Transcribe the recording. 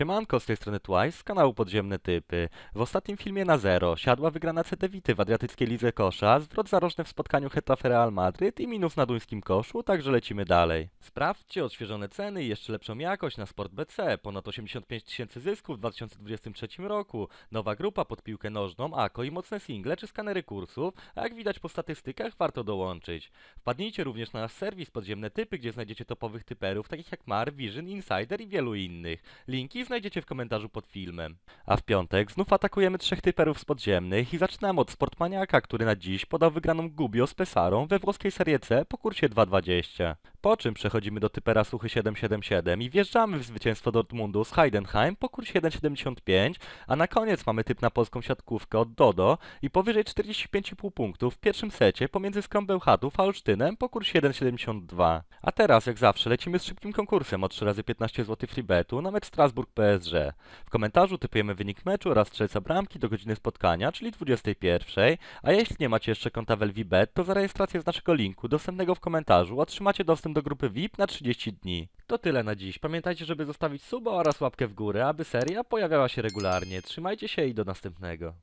Siemanko, z tej strony Twice z kanału Podziemne Typy. W ostatnim filmie na zero siadła wygrana Cedewity w Adriatyckiej Lidze Kosza, zwrot zarożny w spotkaniu Hetafe Real Madryt i minus na duńskim koszu, także lecimy dalej. Sprawdźcie odświeżone ceny i jeszcze lepszą jakość na Sport BC. Ponad 85 tysięcy zysków w 2023 roku. Nowa grupa pod piłkę nożną, AKO i mocne single czy skanery kursów, a jak widać po statystykach warto dołączyć. Wpadnijcie również na nasz serwis Podziemne Typy, gdzie znajdziecie topowych typerów takich jak Mar, Vision, Insider i wielu innych. Linki znajdziecie w komentarzu pod filmem. A w piątek znów atakujemy trzech typerów z podziemnych i zaczynamy od Sportmaniaka, który na dziś podał wygraną Gubio z Pesarą we włoskiej Serie C po kursie 2.20. Po czym przechodzimy do typera Suchy 777 i wjeżdżamy w zwycięstwo Dortmundu z Heidenheim po kursie 1.75, a na koniec mamy typ na polską siatkówkę od Dodo i powyżej 45,5 punktów w pierwszym secie pomiędzy Skrą Bełchatów a Olsztynem po kursie 1.72. A teraz, jak zawsze, lecimy z szybkim konkursem o 3 razy 15 zł freebetu na mecz Strasburg PSG. W komentarzu typujemy wynik meczu oraz strzelca bramki do godziny spotkania, czyli 21, a jeśli nie macie jeszcze konta w LVBet, to za rejestrację z naszego linku dostępnego w komentarzu otrzymacie do grupy VIP na 30 dni. To tyle na dziś. Pamiętajcie, żeby zostawić suba oraz łapkę w górę, aby seria pojawiała się regularnie. Trzymajcie się i do następnego.